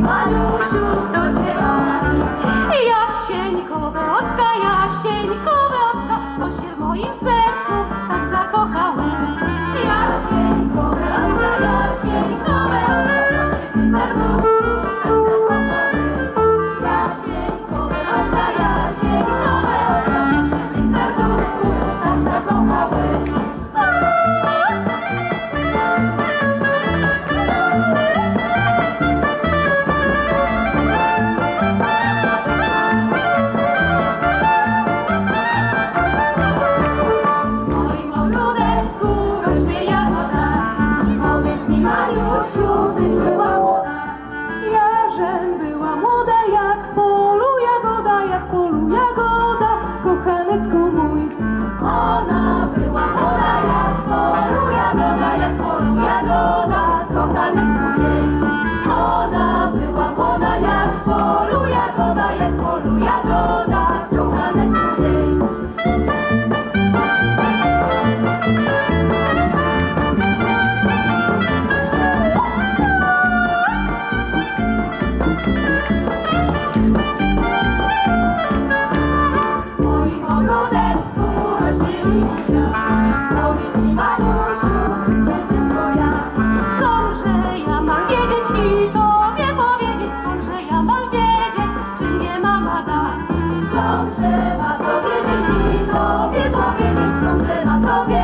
Malusiu, kto cię? Jasieńko Wocka, Jasieńko Wocka, bo się moim sercu Polu, ja. trzeba dowiedzieć i tobie powiedzieć, skąd trzeba dowiedzieć.